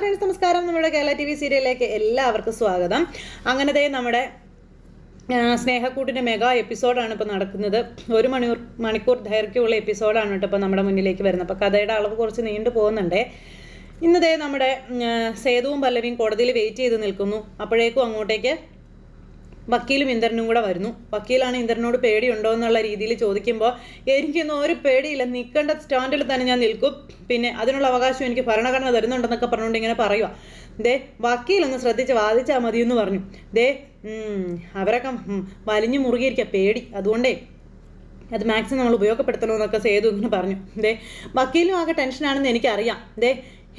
Friends നമസ്കാരം. നമ്മുടെ Kerala T V സീരിയലിലേക്ക് എല്ലാവർക്കും സ്വാഗതം. അങ്ങനത്തെ നമ്മുടെ സ്നേഹക്കൂട്ടിന്റെ മെഗാ എപ്പിസോഡാണ് ഇപ്പോൾ നടക്കുന്നത്. ഒരു മണിക്കൂർ മണിക്കൂർ ദൈർഘ്യമുള്ള എപ്പിസോഡാണ് കേട്ടോ ഇപ്പോൾ നമ്മുടെ മുന്നിലേക്ക് വരുന്നത്. അപ്പോൾ കഥയുടെ അളവ് കുറച്ച് നീണ്ടു പോകുന്നുണ്ടേ. ഇന്നതേ നമ്മുടെ സേതുവും പല്ലവിയും കോടതിയിൽ വെയിറ്റ് ചെയ്ത് നിൽക്കുന്നു. അപ്പോഴേക്കും അങ്ങോട്ടേക്ക് വക്കീലും ഇന്ദ്രനും കൂടെ വരുന്നു. വക്കീലാണ് ഇന്ദ്രനോട് പേടിയുണ്ടോ എന്നുള്ള രീതിയിൽ ചോദിക്കുമ്പോൾ എനിക്കൊന്നും ഒരു പേടിയില്ല. നിൽക്കേണ്ട സ്റ്റാൻഡിൽ തന്നെ ഞാൻ നിൽക്കും. പിന്നെ അതിനുള്ള അവകാശം എനിക്ക് ഭരണഘടന തരുന്നുണ്ടെന്നൊക്കെ പറഞ്ഞുകൊണ്ട് ഇങ്ങനെ പറയുക ദേ വക്കീലൊന്ന് ശ്രദ്ധിച്ച് വാദിച്ചാൽ മതി എന്ന് പറഞ്ഞു. ദേ അവരൊക്കെ വലിഞ്ഞു മുറുകിയിരിക്കുക പേടി. അതുകൊണ്ടേ അത് മാക്സിമം നമ്മൾ ഉപയോഗപ്പെടുത്തണമെന്നൊക്കെ സേതു ഇങ്ങനെ പറഞ്ഞു. ദേ വക്കീലും ആകെ ടെൻഷനാണെന്ന് എനിക്കറിയാം. ദേ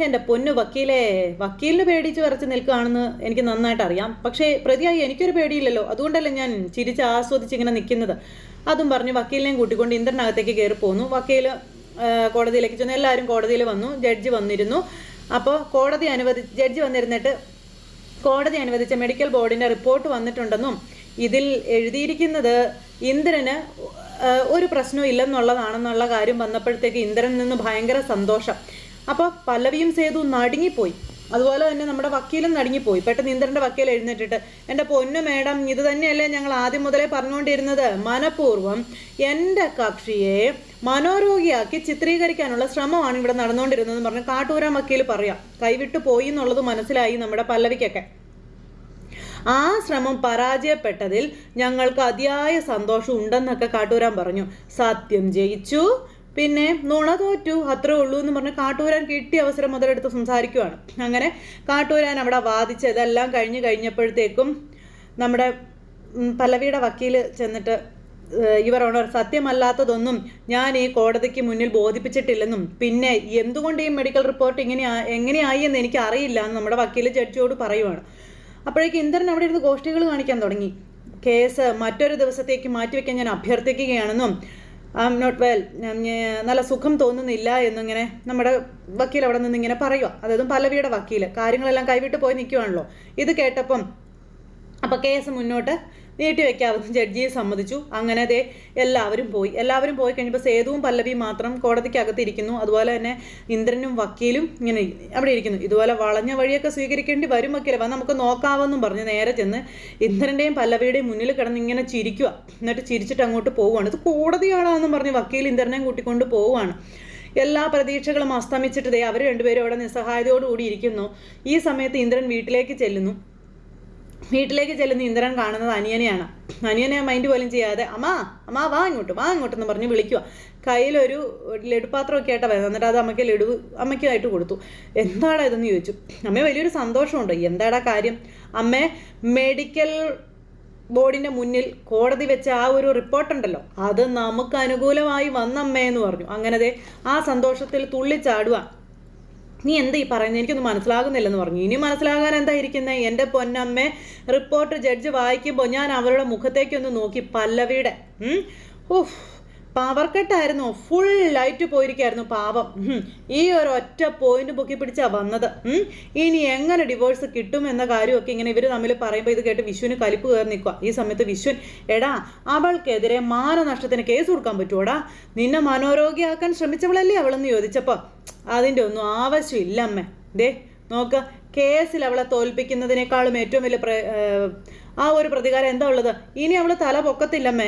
എന്റെ പൊന്നു വക്കീലെ വക്കീലിന് പേടിച്ച് വരച്ച് നിൽക്കുകയാണെന്ന് എനിക്ക് നന്നായിട്ട് അറിയാം പക്ഷേ പ്രതിയായി എനിക്കൊരു പേടിയില്ലല്ലോ. അതുകൊണ്ടല്ലേ ഞാൻ ചിരിച്ച് ആസ്വദിച്ച് ഇങ്ങനെ നിൽക്കുന്നത്. അതും പറഞ്ഞ് വക്കീലിനെയും കൂട്ടിക്കൊണ്ട് ഇന്ദ്രനകത്തേക്ക് കയറി പോന്നു. വക്കീൽ കോടതിയിലേക്ക് ചെന്നു. എല്ലാവരും കോടതിയിൽ വന്നു. ജഡ്ജി വന്നിരുന്നു. അപ്പോൾ കോടതി അനുവദി ജഡ്ജി വന്നിരുന്നിട്ട് കോടതി അനുവദിച്ച മെഡിക്കൽ ബോർഡിന്റെ റിപ്പോർട്ട് വന്നിട്ടുണ്ടെന്നും ഇതിൽ എഴുതിയിരിക്കുന്നത് ഇന്ദ്രന് ഒരു പ്രശ്നവും ഇല്ലെന്നുള്ളതാണെന്നുള്ള കാര്യം വന്നപ്പോഴത്തേക്ക് ഇന്ദ്രനിൽ നിന്ന് ഭയങ്കര സന്തോഷം. അപ്പോൾ പല്ലവിയും സേതു നടുങ്ങിപ്പോയി. അതുപോലെ തന്നെ നമ്മുടെ വക്കീലും നടുങ്ങിപ്പോയി. പെട്ടെന്ന് ഇന്ദ്രന്റെ വക്കീൽ എഴുന്നേറ്റിട്ട് എന്റെ പൊന്നു മേഡം ഇത് തന്നെയല്ലേ ഞങ്ങൾ ആദ്യം മുതലേ പറഞ്ഞുകൊണ്ടിരുന്നത്? മനഃപൂർവം എന്റെ കക്ഷിയെ മനോരോഗിയാക്കി ചിത്രീകരിക്കാനുള്ള ശ്രമമാണ് ഇവിടെ നടന്നുകൊണ്ടിരുന്നത് എന്ന് പറഞ്ഞ് കാട്ടൂരാൻ വക്കീൽ പറയാം. കൈവിട്ടു പോയി എന്നുള്ളത് മനസ്സിലായി നമ്മുടെ പല്ലവിക്കൊക്കെ. ആ ശ്രമം പരാജയപ്പെട്ടതിൽ ഞങ്ങൾക്ക് അതിയായ സന്തോഷം ഉണ്ടെന്നൊക്കെ കാട്ടൂരാൻ പറഞ്ഞു. സത്യം ജയിച്ചു. പിന്നെ നുണ തോറ്റു അത്രേ ഉള്ളൂ എന്ന് പറഞ്ഞ് കാട്ടൂരാൻ കിട്ടിയ അവസരം മുതലെടുത്ത് സംസാരിക്കുവാണ്. അങ്ങനെ കാട്ടൂരാൻ അവിടെ വാദിച്ച് ഇതെല്ലാം കഴിഞ്ഞ് കഴിഞ്ഞപ്പോഴത്തേക്കും നമ്മുടെ പല്ലവിയുടെ വക്കീൽ ചെന്നിട്ട് ഇവർ ഓണർ സത്യമല്ലാത്തതൊന്നും ഞാൻ ഈ കോടതിക്ക് മുന്നിൽ ബോധിപ്പിച്ചിട്ടില്ലെന്നും പിന്നെ എന്തുകൊണ്ട് ഈ മെഡിക്കൽ റിപ്പോർട്ട് ഇങ്ങനെ എങ്ങനെയായി എന്ന് എനിക്ക് അറിയില്ല എന്ന് നമ്മുടെ വക്കീൽ ജഡ്ജിയോട് പറയുവാണ്. അപ്പോഴേക്ക് ഇന്ദ്രൻ അവിടെ ഇരുന്ന് ഗോഷ്ഠികൾ കാണിക്കാൻ തുടങ്ങി. കേസ് മറ്റൊരു ദിവസത്തേക്ക് മാറ്റിവെക്കാൻ ഞാൻ അഭ്യർത്ഥിക്കുകയാണെന്നും ഐ എം നോട്ട് വെൽ നല്ല സുഖം തോന്നുന്നില്ല എന്നിങ്ങനെ നമ്മുടെ വക്കീൽ അവിടെ നിന്ന് ഇങ്ങനെ പറയുക അതായത് പല്ലവിയുടെ വക്കീൽ കാര്യങ്ങളെല്ലാം കൈവിട്ട് പോയി നിൽക്കുവാണല്ലോ ഇത് കേട്ടപ്പം അപ്പോൾ കേസ് മുന്നോട്ട് നീട്ടി വെക്കാമെന്ന് ജഡ്ജിയെ സമ്മതിച്ചു. അങ്ങനെ ദേ എല്ലാവരും പോയി. എല്ലാവരും പോയി കഴിഞ്ഞപ്പോൾ സേതുവും പല്ലവിയും മാത്രം കോടതിക്കകത്തിരിക്കുന്നു. അതുപോലെ തന്നെ ഇന്ദ്രനും വക്കീലും ഇങ്ങനെ അവിടെ ഇരിക്കുന്നു. ഇതുപോലെ വളഞ്ഞ വഴിയൊക്കെ സ്വീകരിക്കേണ്ടി വരും വക്കീലെ. വാ നമുക്ക് നോക്കാമെന്നും പറഞ്ഞ് നേരെ ചെന്ന് ഇന്ദ്രന്റെയും പല്ലവിയുടെയും മുന്നിൽ കിടന്ന് ഇങ്ങനെ ചിരിക്കുക. എന്നിട്ട് ചിരിച്ചിട്ട് അങ്ങോട്ട് പോവുകയാണ്. ഇത് കോടതിയാണെന്നും പറഞ്ഞ് വക്കീൽ ഇന്ദ്രനെയും കൂട്ടിക്കൊണ്ട് പോവുകയാണ്. എല്ലാ പ്രതീക്ഷകളും അസ്തമിച്ചിട്ട് ദേ അവർ രണ്ടുപേരും അവിടെ നിസ്സഹായതയോടുകൂടി ഇരിക്കുന്നു. ഈ സമയത്ത് ഇന്ദ്രൻ വീട്ടിലേക്ക് ചെല്ലുന്നു. വീട്ടിലേക്ക് ചെല്ലുന്ന ഇന്ദ്രൻ കാണുന്നത് അനിയനെയാണ്. അനിയനെ മൈൻഡ് പോലും ചെയ്യാതെ അമ്മാ അമ്മാ വാ ഇങ്ങോട്ട് വാ ഇങ്ങോട്ടെന്ന് പറഞ്ഞ് വിളിക്കുക. കയ്യിലൊരു ലഡുപാത്രമൊക്കെ ആയിട്ടാണ് വരുന്നത്. എന്നിട്ട് അത് അമ്മയ്ക്ക് ലഡു അമ്മയ്ക്കായിട്ട് കൊടുത്തു. എന്താടാ ഇതെന്ന് ചോദിച്ചു? അമ്മ വലിയൊരു സന്തോഷമുണ്ട്. എന്താടാ കാര്യം? അമ്മ മെഡിക്കൽ ബോർഡിന്റെ മുന്നിൽ കോടതി വെച്ച ആ ഒരു റിപ്പോർട്ടുണ്ടല്ലോ. അത് നമുക്ക് അനുകൂലമായി വന്നമ്മയെന്ന് പറഞ്ഞു. അങ്ങനെ ദേ ആ സന്തോഷത്തിൽ തുള്ളിച്ചാടുക നീ എന്താ ഈ പറയുന്നത് എനിക്കൊന്നും മനസ്സിലാകുന്നില്ലെന്ന് പറഞ്ഞു. ഇനി മനസ്സിലാകാൻ എന്താ ഇരിക്കുന്നത് എന്റെ പൊന്നമ്മേ റിപ്പോർട്ട് ജഡ്ജ് വായിക്കുമ്പോൾ ഞാൻ അവരുടെ മുഖത്തേക്കൊന്ന് നോക്കി പല്ലവിയുടെ. ഉഫ്. പവർ കട്ടായിരുന്നു ഫുൾ ലൈറ്റ് പോയിരിക്കായിരുന്നു പാവം. ഈ ഒരു ഒറ്റ പോയിന്റ് പൊക്കി പിടിച്ചാ വന്നത്. ഇനി എങ്ങനെ ഡിവോഴ്സ് കിട്ടും എന്ന കാര്യമൊക്കെ ഇങ്ങനെ ഇവർ തമ്മിൽ പറയുമ്പോൾ ഇത് കേട്ട് വിഷുവിന് കലിപ്പ് കയറി നിൽക്കുക ഈ സമയത്ത് വിശ്വൻ എടാ അവൾക്കെതിരെ മാനനഷ്ടത്തിന് കേസ് കൊടുക്കാൻ പറ്റുമോടാ നിന്നെ മനോരോഗിയാക്കാൻ ശ്രമിച്ചവളല്ലേ അവളെന്ന് ചോദിച്ചപ്പോൾ അതിന്റെ ഒന്നും ആവശ്യമില്ല അമ്മേ ദേ നോക്ക് കേസിൽ അവളെ തോൽപ്പിക്കുന്നതിനേക്കാളും ഏറ്റവും വലിയ ആ ഒരു പ്രതികാരം എന്താ ഉള്ളത്? ഇനി അവൾ തല പൊക്കത്തില്ലമ്മേ.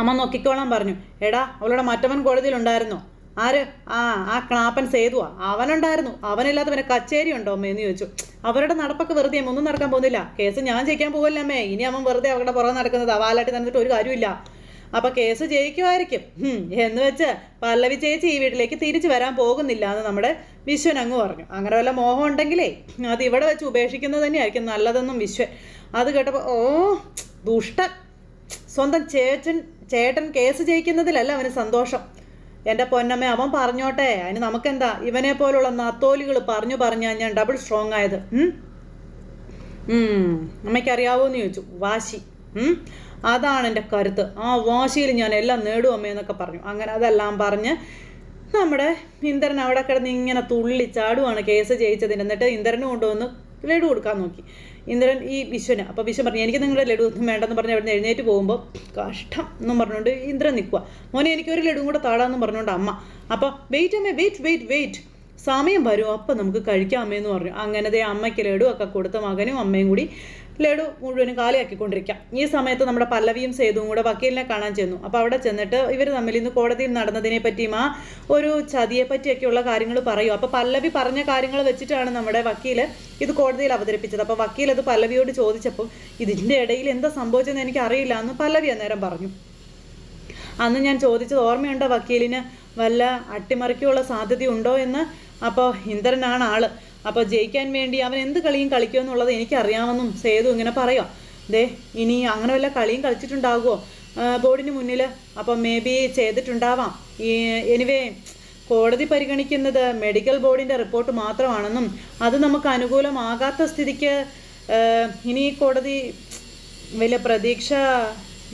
അമ്മ നോക്കിക്കോളാൻ പറഞ്ഞു. എടാ അവളുടെ മറ്റവൻ കോടതിയിലുണ്ടായിരുന്നു ആര്? ആ ആ ക്ലാപ്പൻ സേതുവാ. അവനുണ്ടായിരുന്നു. അവനില്ലാത്ത പിന്നെ കച്ചേരി ഉണ്ടോ അമ്മ എന്ന് ചോദിച്ചു. അവരുടെ നടപ്പൊക്കെ വെറുതെ ഒന്നും നടക്കാൻ പോകുന്നില്ല. കേസ് ഞാൻ ജയിക്കാൻ പോകില്ല അമ്മേ? ഇനി അവൻ വെറുതെ അവരുടെ പുറകെ നടക്കുന്നത് അവാലാട്ടി നടന്നിട്ട് ഒരു കാര്യമില്ല അപ്പൊ കേസ് ജയിക്കുമായിരിക്കും. എന്ന് വെച്ച് പല്ലവി ചേച്ചി ഈ വീട്ടിലേക്ക് തിരിച്ചു വരാൻ പോകുന്നില്ല എന്ന് നമ്മുടെ വിശ്വൻ അങ്ങ് പറഞ്ഞു. അങ്ങനെ വല്ല മോഹം ഉണ്ടെങ്കിലേ അത് ഇവിടെ വെച്ച് ഉപേക്ഷിക്കുന്നത് തന്നെയായിരിക്കും നല്ലതെന്നും വിശ്വൻ. അത് കേട്ടപ്പോൾ ഓ ദുഷ്ടൻ. സ്വന്തം ചേച്ചൻ ചേട്ടൻ കേസ് ജയിക്കുന്നതിലല്ല അവന് സന്തോഷം. എന്റെ പൊന്നമ്മ അവൻ പറഞ്ഞോട്ടെ. അതിന് നമുക്കെന്താ? ഇവനെ പോലുള്ള നത്തോലികൾ പറഞ്ഞു പറഞ്ഞാൽ ഞാൻ ഡബിൾ സ്ട്രോങ് ആയത്. ഉം? ഉം, അമ്മയ്ക്ക് എന്ന് ചോദിച്ചു. വാശി? അതാണ് എന്റെ കരുത്ത്. ആ വാശിയിൽ ഞാൻ എല്ലാം നേടും അമ്മയെന്നൊക്കെ പറഞ്ഞു. അങ്ങനെ അതെല്ലാം പറഞ്ഞ് നമ്മുടെ ഇന്ദ്രൻ അവിടെ കിടന്ന് ഇങ്ങനെ തുള്ളി ചാടുവാണ് കേസ് ജയിച്ചതിന്. എന്നിട്ട് ഇന്ദ്രന് കൊണ്ടുവന്ന് ലഡു കൊടുക്കാൻ നോക്കി. ഇന്ദ്രൻ ഈ വിശ്വന് അപ്പോൾ വിശ്വൻ പറഞ്ഞു എനിക്ക് നിങ്ങളുടെ ലഡു ഒന്നും വേണ്ടെന്ന് പറഞ്ഞ് അവിടെ എഴുന്നേറ്റ് പോകുമ്പോൾ കഷ്ടം എന്നും പറഞ്ഞുകൊണ്ട് ഇന്ദ്രൻ നിൽക്കുക മോനെ എനിക്ക് എനിക്കൊരു ലഡുവും കൂടെ താടാന്ന് പറഞ്ഞുകൊണ്ട് അമ്മ. അപ്പോൾ വെയിറ്റ് അമ്മേ വെയിറ്റ് വെയിറ്റ് വെയിറ്റ് സമയം വരും അപ്പം നമുക്ക് കഴിക്കാം അമ്മയെന്ന് പറഞ്ഞു. അങ്ങനത്തെ അമ്മയ്ക്ക് ലഡു ഒക്കെ കൊടുത്ത മകനും അമ്മയും കൂടി ലഡു മുഴുവനും കാലിയാക്കിക്കൊണ്ടിരിക്കാം. ഈ സമയത്ത് നമ്മുടെ പല്ലവിയും സേതുവും കൂടെ വക്കീലിനെ കാണാൻ ചെന്നു. അപ്പോൾ അവിടെ ചെന്നിട്ട് ഇവർ തമ്മിൽ ഇന്ന് കോടതിയിൽ നടന്നതിനെ പറ്റിയും ആ ഒരു ചതിയെ പറ്റിയൊക്കെയുള്ള കാര്യങ്ങൾ പറയും. അപ്പോൾ പല്ലവി പറഞ്ഞ കാര്യങ്ങൾ വെച്ചിട്ടാണ് നമ്മുടെ വക്കീൽ ഇത് കോടതിയിൽ അവതരിപ്പിച്ചത്. അപ്പോൾ വക്കീൽ അത് പല്ലവിയോട് ചോദിച്ചപ്പോൾ ഇതിന്റെ ഇടയിൽ എന്താ സംഭവിച്ചതെന്ന് എനിക്ക് അറിയില്ല എന്ന് പല്ലവി അന്നേരം പറഞ്ഞു. അന്ന് ഞാൻ ചോദിച്ചത് ഓർമ്മയുണ്ടോ വക്കീലിന്? വല്ല അട്ടിമറിക്കുള്ള സാധ്യതയുണ്ടോ? എന്ന്. അപ്പോൾ ഇന്ദ്രനാണ് ആൾ. അപ്പോൾ ജയിക്കാൻ വേണ്ടി അവൻ എന്ത് കളിയും കളിക്കുമെന്നുള്ളത് എനിക്കറിയാമെന്നും സേതു ഇങ്ങനെ പറയാം ദേ ഇനി അങ്ങനെ വല്ല കളിയും കളിച്ചിട്ടുണ്ടാകുമോ ബോർഡിന് മുന്നിൽ അപ്പം മേ ബി ചെയ്തിട്ടുണ്ടാവാം. ഈ എനിവേ കോടതി പരിഗണിക്കുന്നത് മെഡിക്കൽ ബോർഡിന്റെ റിപ്പോർട്ട് മാത്രമാണെന്നും അത് നമുക്ക് അനുകൂലമാകാത്ത സ്ഥിതിക്ക് ഇനി കോടതി വലിയ പ്രതീക്ഷ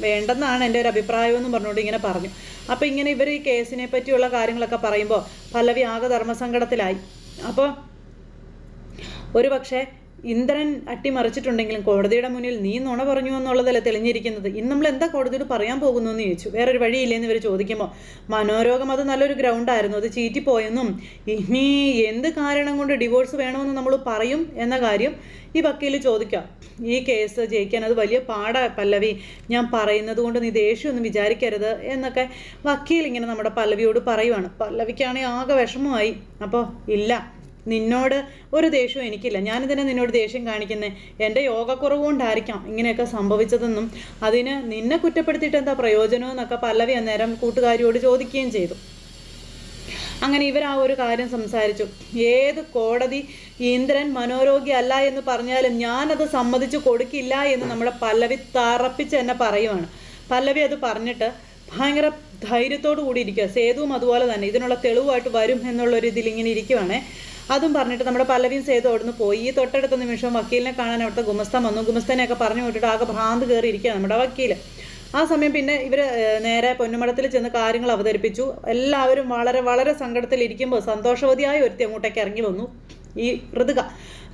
വേണ്ടെന്നാണ് എന്റെ ഒരു അഭിപ്രായം എന്ന് പറഞ്ഞുകൊണ്ട് ഇങ്ങനെ പറഞ്ഞു. അപ്പോൾ ഇങ്ങനെ ഇവർ ഈ കേസിനെ പറ്റിയുള്ള കാര്യങ്ങളൊക്കെ പറയുമ്പോൾ പല്ലവി ആകെ ധർമ്മസങ്കടത്തിലായി. അപ്പോൾ ഒരു പക്ഷേ ഇന്ദ്രൻ അട്ടിമറിച്ചിട്ടുണ്ടെങ്കിലും കോടതിയുടെ മുന്നിൽ നീ നുണ പറഞ്ഞു എന്നുള്ളതല്ല തെളിഞ്ഞിരിക്കുന്നത്. ഇന്ന് നമ്മൾ എന്താ കോടതിയോട് പറയാൻ പോകുന്നു എന്ന് ചോദിച്ചു. വേറൊരു വഴിയില്ലെന്ന് ഇവർ ചോദിക്കുമ്പോൾ മനോരോഗം അത് നല്ലൊരു ഗ്രൗണ്ടായിരുന്നു അത് ചീറ്റിപ്പോയെന്നും ഇനി എന്ത് കാരണം കൊണ്ട് ഡിവോഴ്സ് വേണമെന്ന് നമ്മൾ പറയും എന്ന കാര്യം ഈ വക്കീൽ ചോദിക്കാം. ഈ കേസ് ജയിക്കാൻ അത് വലിയ പാടാ പല്ലവി. ഞാൻ പറയുന്നത് കൊണ്ട് നീ ദേഷ്യമൊന്നും വിചാരിക്കരുത് എന്നൊക്കെ വക്കീൽ ഇങ്ങനെ നമ്മുടെ പല്ലവിയോട് പറയുവാണ്. പല്ലവിക്കാണെങ്കിൽ ആകെ വിഷമമായി. അപ്പോൾ ഇല്ല. നിന്നോട് ഒരു ദേഷ്യവും എനിക്കില്ല. ഞാനിതിനെ നിന്നോട് ദേഷ്യം കാണിക്കുന്നത് എന്റെ യോഗക്കുറവ് കൊണ്ടായിരിക്കാം ഇങ്ങനെയൊക്കെ സംഭവിച്ചതെന്നും അതിന് നിന്നെ കുറ്റപ്പെടുത്തിയിട്ട് എന്താ പ്രയോജനമെന്നൊക്കെ പല്ലവി അന്നേരം കൂട്ടുകാരിയോട് ചോദിക്കുകയും ചെയ്തു. അങ്ങനെ ഇവർ ആ ഒരു കാര്യം സംസാരിച്ചു. ഏത് കോടതി ഇന്ദ്രൻ മനോരോഗി അല്ല എന്ന് പറഞ്ഞാലും ഞാനത് സമ്മതിച്ചു കൊടുക്കില്ല എന്ന് നമ്മുടെ പല്ലവി തറപ്പിച്ച് എന്നെ പറയുവാണ്. പല്ലവി അത് പറഞ്ഞിട്ട് ഭയങ്കര ധൈര്യത്തോടു കൂടി ഇരിക്കുക സേതുവും അതുപോലെ തന്നെ ഇതിനുള്ള തെളിവായിട്ട് വരും എന്നുള്ളൊരു ഇതിൽ ഇങ്ങനെ ഇരിക്കുവാണേ. അതും പറഞ്ഞിട്ട് നമ്മുടെ പല്ലവിയും സേതു അവിടുന്ന് പോയി. ഈ തൊട്ടടുത്ത നിമിഷം വക്കീലിനെ കാണാൻ അവിടുത്തെ ഗുമസ്തൻ വന്നു. ഗുമസ്തനെയൊക്കെ പറഞ്ഞു വിട്ടിട്ട് ആകെ ഭ്രാന്ത് കയറി ഇരിക്കുക നമ്മുടെ വക്കീൽ ആ സമയം പിന്നെ ഇവർ നേരെ പൊന്നുമടത്തിൽ ചെന്ന് കാര്യങ്ങൾ അവതരിപ്പിച്ചു. എല്ലാവരും വളരെ വളരെ സങ്കടത്തിലിരിക്കുമ്പോൾ സന്തോഷവതിയായി ഒരുത്തി അങ്ങോട്ടേക്ക് ഇറങ്ങി വന്നു. ഈ ഋതുക.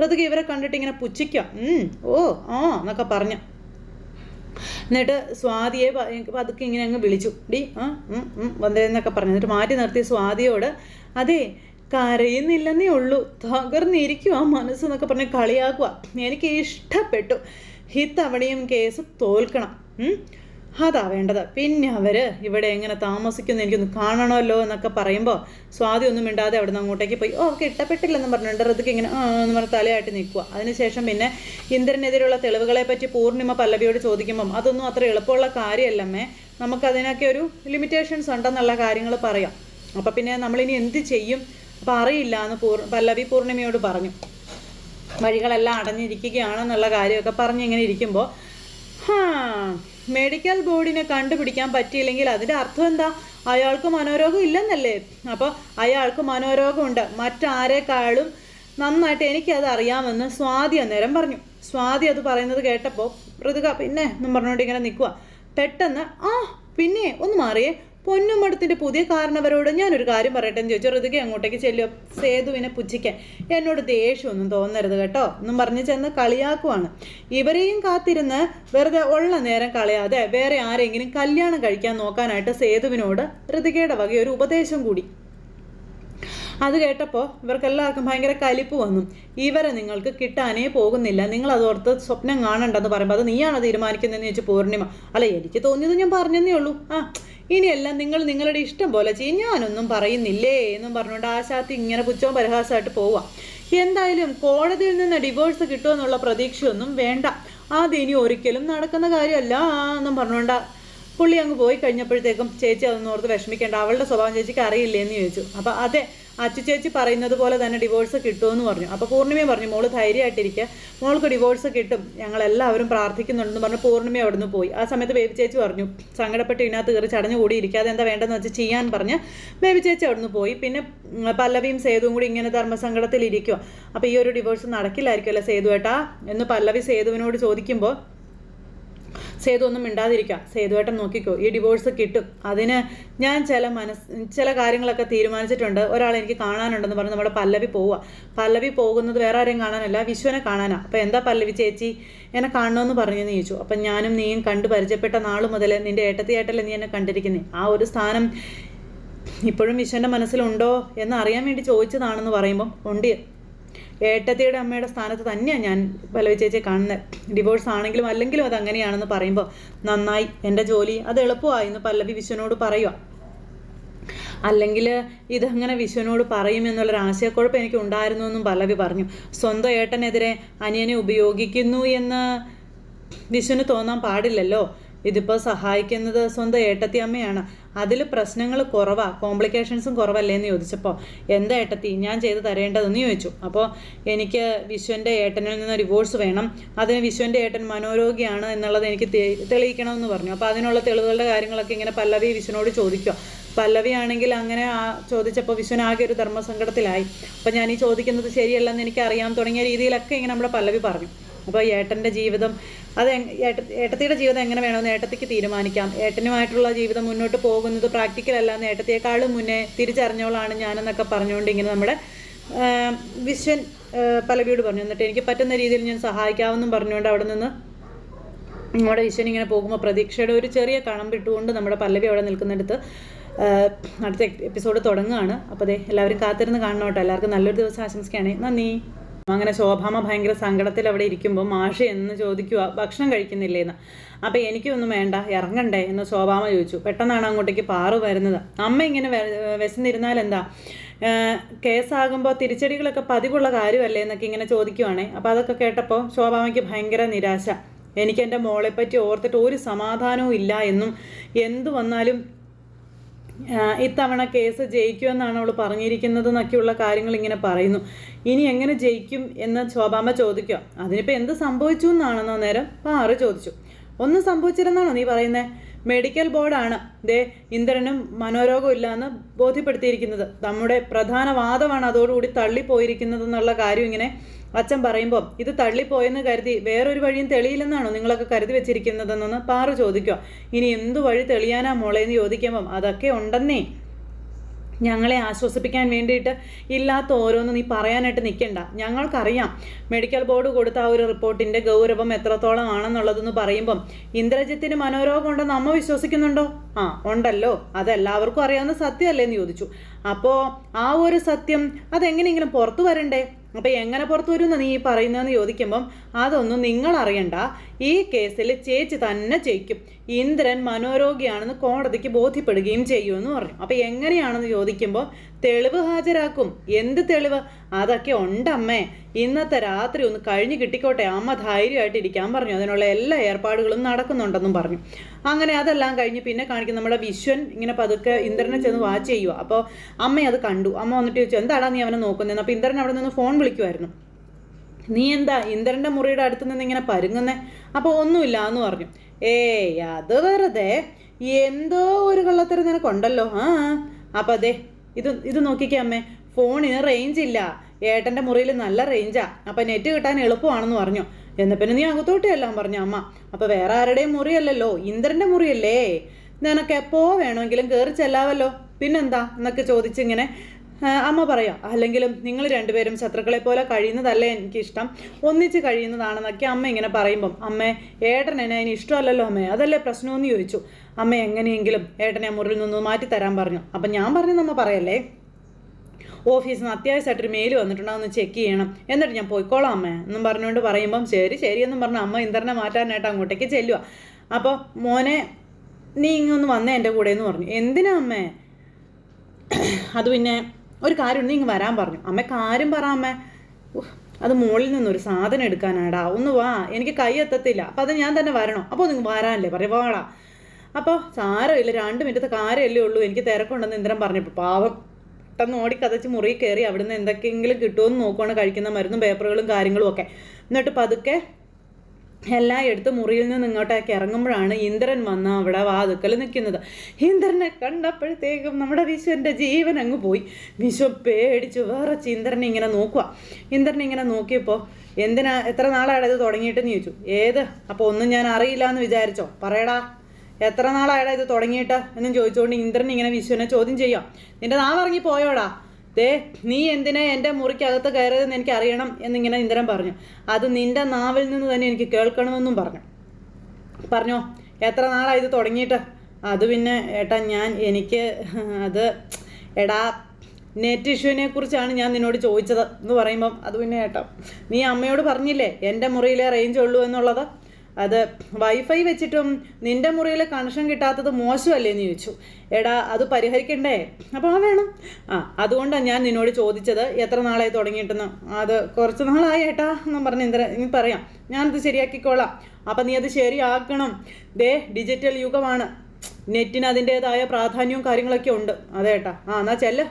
ഋതുക ഇവരെ കണ്ടിട്ട് ഇങ്ങനെ പുച്ഛിക്കാം ഓ ആ എന്നൊക്കെ പറഞ്ഞു. എന്നിട്ട് സ്വാതിയെ പതുക്കെ ഇങ്ങനെ അങ്ങ് വിളിച്ചു. ഡി ആ വന്നതെന്നൊക്കെ പറഞ്ഞു. എന്നിട്ട് മാറ്റി നിർത്തി സ്വാതിയോട്. അതെ കരയുന്നില്ലെന്നേ ഉള്ളൂ തകർന്നിരിക്കും ആ മനസ്സെന്നൊക്കെ പറഞ്ഞ് കളിയാക്കുക. എനിക്ക് ഇഷ്ടപ്പെട്ടു. ഇത്തവണയും കേസ് തോൽക്കണം. അതാ വേണ്ടത്. പിന്നെ അവർ ഇവിടെ എങ്ങനെ താമസിക്കുന്നു എനിക്കൊന്ന് കാണണമല്ലോ എന്നൊക്കെ പറയുമ്പോൾ സ്വാതി ഒന്നും മിണ്ടാതെ അവിടെ നിന്ന് അങ്ങോട്ടേക്ക് പോയി ഓ അവർക്ക് ഇഷ്ടപ്പെട്ടില്ലെന്ന് പറഞ്ഞിട്ടുണ്ട്. ഋതുക്ക് ഇങ്ങനെ എന്ന് പറഞ്ഞ് തലയായിട്ട് നിൽക്കുക. അതിനുശേഷം പിന്നെ ഇന്ദ്രനെതിരെയുള്ള തെളിവുകളെ പറ്റി പൂർണിമ പല്ലവിയോട് ചോദിക്കുമ്പം അതൊന്നും അത്ര എളുപ്പമുള്ള കാര്യമല്ലമ്മേ. നമുക്കതിനൊക്കെ ഒരു ലിമിറ്റേഷൻസ് ഉണ്ടെന്നുള്ള കാര്യങ്ങൾ പറയാം. അപ്പം പിന്നെ നമ്മളിനി എന്ത് ചെയ്യും? അപ്പം അറിയില്ല എന്ന് പൂർ പല്ലവി പൂർണിമയോട് പറഞ്ഞു. വഴികളെല്ലാം അടഞ്ഞിരിക്കുകയാണെന്നുള്ള കാര്യമൊക്കെ പറഞ്ഞ് ഇങ്ങനെ ഇരിക്കുമ്പോൾ ഹാ മെഡിക്കൽ ബോർഡിനെ കണ്ടുപിടിക്കാൻ പറ്റിയില്ലെങ്കിൽ അതിന്റെ അർത്ഥം എന്താ? അയാൾക്ക് മനോരോഗം ഇല്ലെന്നല്ലേ? അപ്പോൾ അയാൾക്ക് മനോരോഗമുണ്ട്. മറ്റാരെക്കാളും നന്നായിട്ട് എനിക്കത് അറിയാമെന്ന് സ്വാതി അന്നേരം പറഞ്ഞു. സ്വാതി അത് പറയുന്നത് കേട്ടപ്പോൾ ഋതുക പിന്നെ? എന്നും പറഞ്ഞുകൊണ്ട് ഇങ്ങനെ നിൽക്കുക പെട്ടെന്ന് ആ പിന്നെ ഒന്ന് മാറിയേ. പൊന്നുമടത്തിന്റെ പുതിയ കാരണവരോട് ഞാനൊരു കാര്യം പറയട്ടെ എന്ന് ചോദിച്ചു. ഋതുക അങ്ങോട്ടേക്ക് ചെല്ലുക സേതുവിനെ പുച്ഛിക്കാൻ. എന്നോട് ദേഷ്യമൊന്നും തോന്നരുത് കേട്ടോ. എന്നും പറഞ്ഞ് ചെന്ന് കളിയാക്കുവാണ്. ഇവരെയും കാത്തിരുന്ന് വെറുതെ ഉള്ള നേരം കളയാതെ വേറെ ആരെങ്കിലും കല്യാണം കഴിക്കാൻ നോക്കാനായിട്ട് സേതുവിനോട് ഋതികയുടെ വകയൊരു ഉപദേശം കൂടി. അത് കേട്ടപ്പോൾ ഇവർക്കെല്ലാവർക്കും ഭയങ്കര കലിപ്പ് വന്നു. ഇവരെ നിങ്ങൾക്ക് കിട്ടാനേ പോകുന്നില്ല. നിങ്ങൾ അതോർത്ത് സ്വപ്നം കാണണ്ടെന്ന് പറയുമ്പോൾ അത് നീയാണോ തീരുമാനിക്കുന്നതെന്ന് ചോദിച്ചു പൂർണിമ. അല്ല എനിക്ക് തോന്നിയത് ഞാൻ പറഞ്ഞതേ ഉള്ളൂ. ആ ഇനിയെല്ലാം നിങ്ങൾ നിങ്ങളുടെ ഇഷ്ടം പോലെ ചെയ്യും. ഞാനൊന്നും പറയുന്നില്ലേ എന്നും പറഞ്ഞുകൊണ്ട് ആശാത്തി ഇങ്ങനെ പുച്ഛവും പരിഹാസമായിട്ട് പോവാം. എന്തായാലും കോടതിയിൽ നിന്ന് ഡിവോഴ്സ് കിട്ടുമെന്നുള്ള പ്രതീക്ഷയൊന്നും വേണ്ട. അതിനി ഒരിക്കലും നടക്കുന്ന കാര്യമല്ല എന്നും പറഞ്ഞുകൊണ്ട് പുള്ളി അങ്ങ് പോയി കഴിഞ്ഞപ്പോഴത്തേക്കും ചേച്ചി അതൊന്നും ഓർത്ത് വിഷമിക്കേണ്ട. അവളുടെ സ്വഭാവം ചേച്ചിക്ക് അറിയില്ലേ എന്ന് ചോദിച്ചു. അപ്പോൾ അതെ അച്ചു ചേച്ചി പറയുന്നത് പോലെ തന്നെ ഡിവോഴ്സ് കിട്ടുമെന്ന് പറഞ്ഞു. അപ്പോൾ പൂർണിമയും പറഞ്ഞു മോൾ ധൈര്യമായിട്ടിരിക്കുക മോൾക്ക് ഡിവോഴ്സ് കിട്ടും. ഞങ്ങളെല്ലാവരും പ്രാർത്ഥിക്കുന്നുണ്ടെന്ന് പറഞ്ഞ് പൂർണിമ അവിടുന്ന് പോയി. ആ സമയത്ത് ബേബി ചേച്ചി പറഞ്ഞു സങ്കടപ്പെട്ട് ഇതിനകത്ത് കയറി ചടഞ്ഞു കൂടി ഇരിക്കാതെ എന്താ വേണ്ടെന്ന് വെച്ച് ചെയ്യാൻ പറഞ്ഞ് ബേബി ചേച്ചി അവിടുന്ന് പോയി. പിന്നെ പല്ലവിയും സേതുവും കൂടി ഇങ്ങനെ ധർമ്മസങ്കടത്തിലിരിക്കുക അപ്പോൾ ഈ ഒരു ഡിവോഴ്സ് നടക്കില്ലായിരിക്കുമല്ലോ സേതു ഏട്ടാ എന്ന് പല്ലവി സേതുവിനോട് ചോദിക്കുമ്പോൾ സേതു ഒന്നും മിണ്ടാതിരിക്കാം. സേതുവേട്ടൻ നോക്കിക്കോ ഈ ഡിവോഴ്സ് കിട്ടും. അതിന് ഞാൻ ചില മനസ് ചില കാര്യങ്ങളൊക്കെ തീരുമാനിച്ചിട്ടുണ്ട്. ഒരാളെ എനിക്ക് കാണാനുണ്ടെന്ന് പറഞ്ഞ് നമ്മുടെ പല്ലവി പോവുക. പല്ലവി പോകുന്നത് വേറെ ആരെയും കാണാനല്ല വിശ്വനെ കാണാനാണ് അപ്പോൾ എന്താ പല്ലവി ചേച്ചി? എന്നെ കാണണമെന്ന് പറഞ്ഞു നീ ചോദിച്ചു. അപ്പം ഞാനും നീയും കണ്ടു പരിചയപ്പെട്ട നാൾ മുതൽ നിന്റെ ഏട്ടത്തി ഏട്ടല്ലേ നീ എന്നെ കണ്ടിരിക്കുന്നേ. ആ ഒരു സ്ഥാനം ഇപ്പോഴും വിശ്വന്റെ മനസ്സിലുണ്ടോ എന്ന് അറിയാൻ വേണ്ടി ചോദിച്ചതാണെന്ന് പറയുമ്പം ഉണ്ട്. ഏട്ടത്തിയുടെ അമ്മയുടെ സ്ഥാനത്ത് തന്നെയാണ് ഞാൻ പലവി ചേച്ചിയെ കാണുന്നത് ഡിവോഴ്സ് ആണെങ്കിലും അല്ലെങ്കിലും അത് അങ്ങനെയാണെന്ന് പറയുമ്പോൾ നന്നായി എന്റെ ജോലി അത് എളുപ്പമായി എന്ന് പല്ലവി വിശ്വനോട് പറയുക അല്ലെങ്കിൽ ഇതങ്ങനെ വിശ്വനോട് പറയുമെന്നുള്ളൊരു ആശയക്കുഴപ്പം എനിക്ക് ഉണ്ടായിരുന്നു എന്നും പല്ലവി പറഞ്ഞു. സ്വന്തം ഏട്ടനെതിരെ അനിയനെ ഉപയോഗിക്കുന്നു എന്ന് വിശ്വന് തോന്നാൻ പാടില്ലല്ലോ. ഇതിപ്പോൾ സഹായിക്കുന്നത് സ്വന്തം ഏട്ടത്തി അമ്മയാണ്. അതിൽ പ്രശ്നങ്ങൾ കുറവാ. കോംപ്ലിക്കേഷൻസും കുറവല്ലേ എന്ന് ചോദിച്ചപ്പോൾ എന്താ ഏട്ടത്തി ഞാൻ ചെയ്ത് തരേണ്ടതെന്ന് ചോദിച്ചു. അപ്പോൾ എനിക്ക് വിശ്വന്റെ ഏട്ടനിൽ നിന്ന് ഡിവോഴ്സ് വേണം. അതിന് വിശ്വന്റെ ഏട്ടൻ മനോരോഗിയാണ് എന്നുള്ളത് എനിക്ക് തെളിയിക്കണമെന്ന് പറഞ്ഞു. അപ്പോൾ അതിനുള്ള തെളിവുകളുടെ കാര്യങ്ങളൊക്കെ ഇങ്ങനെ പല്ലവി വിശ്വനോട് ചോദിക്കുക. പല്ലവി ആണെങ്കിൽ അങ്ങനെ ആ ചോദിച്ചപ്പോൾ വിശ്വൻ ആകെ ഒരു ധർമ്മസങ്കടത്തിലായി. അപ്പോൾ ഞാൻ ഈ ചോദിക്കുന്നത് ശരിയല്ലെന്ന് എനിക്ക് അറിയാൻ തുടങ്ങിയ രീതിയിലൊക്കെ ഇങ്ങനെ നമ്മുടെ പല്ലവി പറഞ്ഞു. അപ്പോൾ ഏട്ടന്റെ ജീവിതം അത് ഏട്ട ഏട്ടത്തിയുടെ ജീവിതം എങ്ങനെ വേണമെന്ന് ഏട്ടത്തിക്ക് തീരുമാനിക്കാം. ഏട്ടനുമായിട്ടുള്ള ജീവിതം മുന്നോട്ട് പോകുന്നത് പ്രാക്ടിക്കൽ അല്ല എന്ന് ഏട്ടത്തിയേക്കാളും മുന്നേ തിരിച്ചറിഞ്ഞോളാണ് ഞാനെന്നൊക്കെ പറഞ്ഞുകൊണ്ട് ഇങ്ങനെ നമ്മുടെ വിശ്വൻ പലവിയോട് പറഞ്ഞു. എന്നിട്ട് എനിക്ക് പറ്റുന്ന രീതിയിൽ ഞാൻ സഹായിക്കാമെന്നും പറഞ്ഞുകൊണ്ട് അവിടെ നിന്ന് നമ്മുടെ വിശ്വൻ ഇങ്ങനെ പോകുമ്പോൾ പ്രതീക്ഷയുടെ ഒരു ചെറിയ കണം കണമ്പിട്ടുകൊണ്ട് നമ്മുടെ പല്ലവി അവിടെ നിൽക്കുന്നിടത്ത് അടുത്ത എപ്പിസോഡ് തുടങ്ങുകയാണ്. അപ്പോൾ അതെ എല്ലാവരും കാത്തിരുന്ന് കാണണം എല്ലാവർക്കും നല്ലൊരു ദിവസം ആശംസിക്കുകയാണെങ്കിൽ നന്ദി. അങ്ങനെ ശോഭാമ ഭയങ്കര സങ്കടത്തിൽ അവിടെ ഇരിക്കുമ്പോൾ മാഷി എന്ന് ചോദിക്കുക ഭക്ഷണം കഴിക്കുന്നില്ലേന്ന്? അപ്പം എനിക്കൊന്നും വേണ്ട ഇറങ്ങണ്ടേ? എന്ന് ശോഭാമ ചോദിച്ചു. പെട്ടെന്നാണ് അങ്ങോട്ടേക്ക് പാറു വരുന്നത്. അമ്മ ഇങ്ങനെ വിശന്നിരുന്നാൽ എന്താ? കേസാകുമ്പോൾ തിരിച്ചടികളൊക്കെ പതിവുള്ള കാര്യമല്ലേ എന്നൊക്കെ ഇങ്ങനെ ചോദിക്കുവാണേ. അപ്പോൾ അതൊക്കെ കേട്ടപ്പോൾ ശോഭാമയ്ക്ക് ഭയങ്കര നിരാശ. എനിക്ക് എന്റെ മോളെപ്പറ്റി ഓർത്തിട്ട് ഒരു സമാധാനവും ഇല്ല എന്നും എന്തു വന്നാലും ഇത്തവണ കേസ് ജയിക്കുമെന്നാണ് അവൾ പറഞ്ഞിരിക്കുന്നത് എന്നൊക്കെയുള്ള കാര്യങ്ങൾ ഇങ്ങനെ പറയുന്നു. ഇനി എങ്ങനെ ജയിക്കും എന്ന് ശോഭാമ്മ ചോദിക്കുക. അതിനിപ്പോൾ എന്ത് സംഭവിച്ചു എന്നാണെന്നോ നേരം? പാറു ചോദിച്ചു. ഒന്നും സംഭവിച്ചിരുന്നാണോ നീ പറയുന്നത് മെഡിക്കൽ ബോർഡാണ് ദേ ഇന്ദ്രനും മനോരോഗം ഇല്ലയെന്ന് ബോധ്യപ്പെടുത്തിയിരിക്കുന്നത്. നമ്മുടെ പ്രധാന വാദമാണ് അതോടുകൂടി തള്ളിപ്പോയിരിക്കുന്നത് എന്നുള്ള കാര്യം ഇങ്ങനെ അച്ഛൻ പറയുമ്പോൾ ഇത് തള്ളിപ്പോയെന്ന് കരുതി വേറൊരു വഴിയും തെളിയില്ലെന്നാണോ നിങ്ങളൊക്കെ കരുതി വെച്ചിരിക്കുന്നതെന്നൊന്ന് പാറു ചോദിക്കുക. ഇനി എന്തു വഴി തെളിയാനാ എന്ന് ചോദിക്കുമ്പം അതൊക്കെ ഉണ്ടെന്നേ. ഞങ്ങളെ ആശ്വസിപ്പിക്കാൻ വേണ്ടിയിട്ട് ഇല്ലാത്ത ഓരോന്ന് നീ പറയാനായിട്ട് നിൽക്കണ്ട. ഞങ്ങൾക്കറിയാം മെഡിക്കൽ ബോർഡ് കൊടുത്ത ആ ഒരു റിപ്പോർട്ടിന്റെ ഗൗരവം എത്രത്തോളം ആണെന്നുള്ളതെന്ന് പറയുമ്പം ഇന്ദ്രജിത്തിന് മനോരോഗം ഉണ്ടെന്ന് അമ്മ വിശ്വസിക്കുന്നുണ്ടോ? ആ ഉണ്ടല്ലോ. അതെല്ലാവർക്കും അറിയാവുന്ന സത്യമല്ലേ? എന്ന് ചോദിച്ചു. അപ്പോൾ ആ ഒരു സത്യം അതെങ്ങനെയെങ്കിലും പുറത്തു വരണ്ടേ? അപ്പോൾ എങ്ങനെ പുറത്തു വരുമെന്ന് നീ പറയുന്നതെന്ന് ചോദിക്കുമ്പം അതൊന്നും നിങ്ങൾ അറിയണ്ട ഈ കേസിൽ ചേച്ചി തന്നെ ചെയ്യിക്കും ഇന്ദ്രൻ മനോരോഗിയാണെന്ന് കോടതിക്ക് ബോധ്യപ്പെടുകയും ചെയ്യുമെന്ന് പറഞ്ഞു. അപ്പോൾ എങ്ങനെയാണെന്ന് ചോദിക്കുമ്പോൾ തെളിവ് ഹാജരാക്കും. എന്ത് തെളിവ്? അതൊക്കെ ഉണ്ടമ്മേ. ഇന്നത്തെ രാത്രി ഒന്ന് കഴിഞ്ഞ് കിട്ടിക്കോട്ടെ. അമ്മ ധൈര്യമായിട്ട് ഇരിക്കാൻ പറഞ്ഞു. അതിനുള്ള എല്ലാ ഏർപ്പാടുകളും നടക്കുന്നുണ്ടെന്നും പറഞ്ഞു. അങ്ങനെ അതെല്ലാം കഴിഞ്ഞ് പിന്നെ കാണിക്കുന്ന നമ്മുടെ വിശ്വൻ ഇങ്ങനെ പതുക്കെ ഇന്ദ്രനെ ചെന്ന് വാച്ച് ചെയ്യുക അപ്പോൾ അമ്മ അത് കണ്ടു. അമ്മ വന്നിട്ട് ചോദിച്ചു എന്താടാ നീ അവനെ നോക്കുന്നത് അപ്പോൾ ഇന്ദ്രൻ അവിടെ നിന്ന് ഫോൺ വിളിക്കുമായിരുന്നു നീ എന്താ ഇന്ദ്രന്റെ മുറിയുടെ അടുത്ത് നിന്ന് ഇങ്ങനെ പരുങ്ങുന്നേ? അപ്പോൾ ഒന്നുമില്ല എന്ന് പറഞ്ഞു. ഏയ് അത് വെറുതെ. എന്തോ ഒരു കള്ളത്തരം നിനക്കുണ്ടല്ലോ. ആ അപ്പം അതെ ഇത് ഇത് നോക്കിക്കേ അമ്മേ. ഫോണിന് റേഞ്ച് ഇല്ല. ഏട്ടന്റെ മുറിയിൽ നല്ല റേഞ്ചാ അപ്പം നെറ്റ് കിട്ടാൻ എളുപ്പമാണെന്ന് പറഞ്ഞു. എന്നാ പിന്നെ നീ അകത്തോട്ടേ എല്ലാം പറഞ്ഞു അമ്മ. അപ്പോൾ വേറെ ആരുടെയും മുറിയല്ലല്ലോ. ഇന്ദ്രന്റെ മുറിയല്ലേ? നിനക്ക് എപ്പോ വേണമെങ്കിലും കയറി ചെല്ലാവല്ലോ. പിന്നെന്താ? എന്നൊക്കെ ചോദിച്ചിങ്ങനെ അമ്മ പറയാം. അല്ലെങ്കിലും നിങ്ങൾ രണ്ടുപേരും ശത്രുക്കളെ പോലെ കഴിയുന്നതല്ലേ എനിക്കിഷ്ടം. ഒന്നിച്ച് കഴിയുന്നതാണെന്നൊക്കെ അമ്മ ഇങ്ങനെ പറയുമ്പം അമ്മേ ഏട്ടൻ എന്നെ അതിന് ഇഷ്ടമല്ലല്ലോ അമ്മേ. അതല്ലേ പ്രശ്നമെന്ന് ചോദിച്ചു. അമ്മ എങ്ങനെയെങ്കിലും ഏട്ടനെ മുറിയിൽ നിന്ന് മാറ്റി തരാൻ പറഞ്ഞു. അപ്പം ഞാൻ പറഞ്ഞു നമ്മ പറയല്ലേ? ഓഫീസിൽ നിന്ന് അത്യാവശ്യമായിട്ടൊരു മെയിൽ വന്നിട്ടുണ്ട് അതൊന്ന് ചെക്ക് ചെയ്യണം. എന്നിട്ട് ഞാൻ പോയിക്കോളാം അമ്മ എന്നും പറഞ്ഞുകൊണ്ട് പറയുമ്പം ശരി ശരി എന്നും പറഞ്ഞ അമ്മ ഇന്ദ്രനെ മാറ്റാനായിട്ട് അങ്ങോട്ടേക്ക് ചെല്ലുക അപ്പോൾ മോനെ നീ ഇങ്ങൊന്ന് വന്നേ എന്റെ കൂടെ എന്ന് പറഞ്ഞു. എന്തിനാ അമ്മേ? അത് പിന്നെ ഒരു കാര്യം നീ ഇങ്ങ് വരാൻ പറഞ്ഞു. അമ്മ കാര്യം പറ അമ്മ. അത് മുകളിൽ നിന്നൊരു സാധനം എടുക്കാനാടാ. ഒന്ന് വാ എനിക്ക് കൈ എത്തത്തില്ല. അപ്പം അത് ഞാൻ തന്നെ വരണോ. അപ്പോൾ നിങ്ങൾ വരാനല്ലേ? പറയും വാടാ. അപ്പോൾ സാരമില്ല രണ്ട് മിനിറ്റത്തെ കാര്യമല്ലേ ഉള്ളൂ. എനിക്ക് തിരക്കുണ്ടെന്ന് ഇന്ദ്രൻ പറഞ്ഞപ്പോൾ പാവം പെട്ടെന്ന് ഓടി കഥച്ച് മുറി കയറി അവിടുന്ന് എന്തൊക്കെയെങ്കിലും കിട്ടുമെന്ന് നോക്കുവാണ് കഴിക്കുന്ന മരുന്നും പേപ്പറുകളും കാര്യങ്ങളും ഒക്കെ. എന്നിട്ട് പതുക്കെ എല്ലാം എടുത്ത് മുറിയിൽ നിന്ന് ഇങ്ങോട്ടേക്ക് ഇറങ്ങുമ്പോഴാണ് ഇന്ദ്രൻ വന്ന് അവിടെ വാതുക്കൽ നിൽക്കുന്നത്. ഇന്ദ്രനെ കണ്ടപ്പോഴത്തേക്കും നമ്മുടെ വിശ്വന്റെ ജീവൻ അങ്ങ് പോയി. വിശ്വ പേടിച്ച് വേറെ ഇന്ദ്രനെ ഇങ്ങനെ നോക്കുക ഇന്ദ്രനെ ഇങ്ങനെ നോക്കിയപ്പോൾ എന്തിനാ എത്ര നാളാണ് ഇത് തുടങ്ങിയിട്ടെന്ന് ചോദിച്ചു. ഏത്? അപ്പോൾ ഒന്നും ഞാൻ അറിയില്ല എന്ന് വിചാരിച്ചോ? പറയടാ. എത്ര നാളായടാ ഇത് തുടങ്ങിയിട്ട്? എന്നും ചോദിച്ചുകൊണ്ട് ഇന്ദ്രൻ ഇങ്ങനെ വിശ്വനെ ചോദ്യം ചെയ്യാം. നിന്റെ നാളിറങ്ങി പോയോടാ? ദേ നീ എന്തിനാ എന്റെ മുറിക്കകത്ത് കയറിയതെന്ന് എനിക്ക് അറിയണം എന്നിങ്ങനെ ഇന്ദ്രൻ പറഞ്ഞു. അത് നിന്റെ നാവിൽ നിന്ന് തന്നെ എനിക്ക് കേൾക്കണമെന്നും പറഞ്ഞു. പറഞ്ഞോ എത്ര നാളായി ഇത് തുടങ്ങിയിട്ട്? അത് പിന്നെ ഏട്ടാ ഞാൻ എനിക്ക് അത് എടാ നെറ്റ് ഇഷ്യൂവിനെ കുറിച്ചാണ് ഞാൻ നിന്നോട് ചോദിച്ചത് എന്ന് പറയുമ്പം അത് പിന്നെ ഏട്ടാ നീ അമ്മയോട് പറഞ്ഞില്ലേ? എന്റെ മുറിയിലെ റേഞ്ച് ഉള്ളൂ എന്നുള്ളത്? അത് വൈഫൈ വെച്ചിട്ടും നിന്റെ മുറിയിൽ കണക്ഷൻ കിട്ടാത്തത് മോശമല്ലേ എന്ന് ചോദിച്ചു. എടാ അത് പരിഹരിക്കണ്ടേ? അപ്പോൾ ആ വേണം. ആ അതുകൊണ്ടാണ് ഞാൻ നിന്നോട് ചോദിച്ചത് എത്ര നാളായി തുടങ്ങിയിട്ടെന്ന്. അത് കുറച്ച് നാളായി ഏട്ടാ എന്നും പറഞ്ഞ് ഇന്ദ്ര നീ പറയാം. ഞാനത് ശരിയാക്കിക്കോളാം. അപ്പം നീ അത് ശരിയാക്കണം. ദേ ഡിജിറ്റൽ യുഗമാണ്. നെറ്റിന് അതിന്റെതായ പ്രാധാന്യവും കാര്യങ്ങളൊക്കെ ഉണ്ട്. അതേട്ടാ ആ എന്നാൽ ചെല്ല്.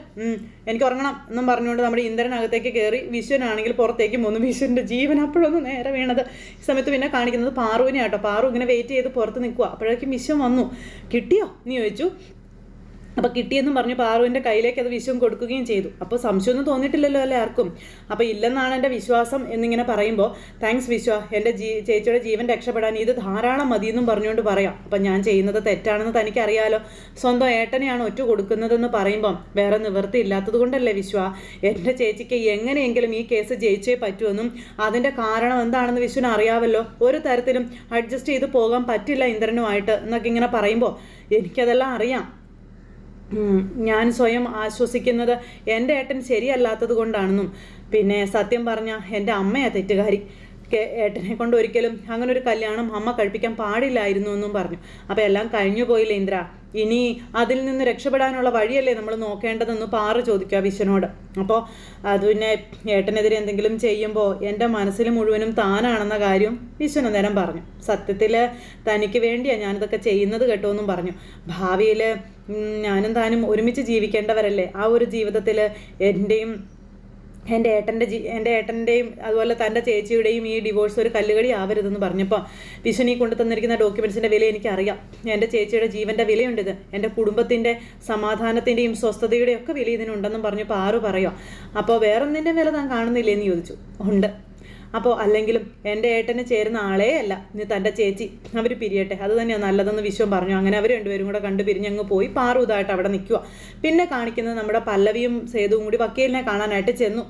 എനിക്ക് ഉറങ്ങണം എന്നും പറഞ്ഞുകൊണ്ട് നമ്മുടെ ഇന്ദ്രനകത്തേക്ക് കയറി വിശ്വനാണെങ്കിൽ പുറത്തേക്ക് പോന്നു. വിശ്വന്റെ ജീവൻ അപ്പോഴൊന്ന് നേരെ വീണത്. ഈ സമയത്ത് പിന്നെ കാണിക്കുന്നത് പാറുവിനെ ആട്ടോ പാറു ഇങ്ങനെ വെയിറ്റ് ചെയ്ത് പുറത്ത് നിൽക്കുക അപ്പോഴേക്കും വിശ്വം വന്നു. കിട്ടിയോ? നീ ചോദിച്ചു. അപ്പോൾ കിട്ടിയെന്നും പറഞ്ഞ് പാറുവിന്റെ കയ്യിലേക്ക് അത് വിശ്വം കൊടുക്കുകയും ചെയ്തു. അപ്പോൾ സംശയമൊന്നും തോന്നിയിട്ടില്ലല്ലോ അല്ലേ ആർക്കും? അപ്പോൾ ഇല്ലെന്നാണ് എന്റെ വിശ്വാസം എന്നിങ്ങനെ പറയുമ്പോൾ താങ്ക്സ് വിശ്വ എന്റെ ജീ ചേച്ചിയുടെ ജീവൻ രക്ഷപ്പെടാൻ ഇത് ധാരാളം മതിയെന്നും പറഞ്ഞുകൊണ്ട് പറയാം. അപ്പം ഞാൻ ചെയ്യുന്നത് തെറ്റാണെന്ന് തനിക്കറിയാലോ. സ്വന്തം ഏട്ടനെയാണ് ഒറ്റ കൊടുക്കുന്നതെന്ന് പറയുമ്പം വേറെ നിവൃത്തി ഇല്ലാത്തത് കൊണ്ടല്ലേ വിശ്വ? എന്റെ ചേച്ചിക്ക് എങ്ങനെയെങ്കിലും ഈ കേസ് ജയിച്ചേ പറ്റുമെന്നും അതിന്റെ കാരണം എന്താണെന്ന് വിശ്വന് അറിയാമല്ലോ ഒരു തരത്തിലും അഡ്ജസ്റ്റ് ചെയ്ത് പോകാൻ പറ്റില്ല ഇന്ദ്രനുമായിട്ട് എന്നൊക്കെ ഇങ്ങനെ പറയുമ്പോൾ എനിക്കതെല്ലാം അറിയാം. ഞാൻ സ്വയം ആശ്വസിക്കുന്നത് എന്റെ ഏട്ടൻ ശരിയല്ലാത്തത് കൊണ്ടാണെന്നും പിന്നെ സത്യം പറഞ്ഞ എന്റെ അമ്മയാ തെറ്റുകാരി. ഏട്ടനെ കൊണ്ട് ഒരിക്കലും അങ്ങനെ ഒരു കല്യാണം അമ്മ കഴിപ്പിക്കാൻ പാടില്ലായിരുന്നു എന്നും പറഞ്ഞു. അപ്പോൾ എല്ലാം കഴിഞ്ഞു പോയില്ലേ ഇന്ദ്ര? ഇനി അതിൽ നിന്ന് രക്ഷപ്പെടാനുള്ള വഴിയല്ലേ നമ്മൾ നോക്കേണ്ടതെന്ന് പാറ ചോദിക്കുക വിശ്വനോട്. അപ്പോൾ അത് പിന്നെ ഏട്ടനെതിരെ എന്തെങ്കിലും ചെയ്യുമ്പോൾ എന്റെ മനസ്സിൽ മുഴുവനും താനാണെന്ന കാര്യം വിശ്വൻ അന്നേരം പറഞ്ഞു. സത്യത്തിൽ തനിക്ക് വേണ്ടിയാണ് ഞാനിതൊക്കെ ചെയ്യുന്നത് കേട്ടോ എന്നും പറഞ്ഞു. ഭാവിയിൽ ഞാനും താനും ഒരുമിച്ച് ജീവിക്കേണ്ടവരല്ലേ? ആ ഒരു ജീവിതത്തിൽ എന്റെയും എന്റെ ഏട്ടന്റെ ജീ എന്റെ ഏട്ടന്റെയും അതുപോലെ തന്റെ ചേച്ചിയുടെയും ഈ ഡിവോഴ്സ് ഒരു കല്ലുകടി ആവരുതെന്ന് പറഞ്ഞപ്പോൾ വിശ്വനി കൊണ്ടു തന്നിരിക്കുന്ന ഡോക്യുമെൻസിന്റെ വില എനിക്കറിയാം. എന്റെ ചേച്ചിയുടെ ജീവന്റെ വിലയുണ്ടിത് എന്റെ കുടുംബത്തിന്റെ സമാധാനത്തിന്റെയും സ്വസ്ഥതയുടെയും ഒക്കെ വില ഇതിനുണ്ടെന്നും പറഞ്ഞപ്പോൾ ആറ് പറയുക അപ്പോൾ വേറൊന്നിന്റെ വില താൻ കാണുന്നില്ലേ എന്ന് ചോദിച്ചു. ഉണ്ട്. അപ്പോൾ അല്ലെങ്കിലും എന്റെ ഏട്ടന് ചേരുന്ന ആളേ അല്ല. ഇനി തന്റെ ചേച്ചി അവർ പിരിയട്ടെ. അത് തന്നെയാണ് നല്ലതെന്ന് വിശ്വം പറഞ്ഞു. അങ്ങനെ അവർ രണ്ടുപേരും കൂടെ കണ്ടു പിരിഞ്ഞങ്ങ് പോയി പാറുതായിട്ട് അവിടെ നിൽക്കുക പിന്നെ കാണിക്കുന്നത് നമ്മുടെ പല്ലവിയും സേതുവും കൂടി വക്കീലിനെ കാണാനായിട്ട് ചെന്നു.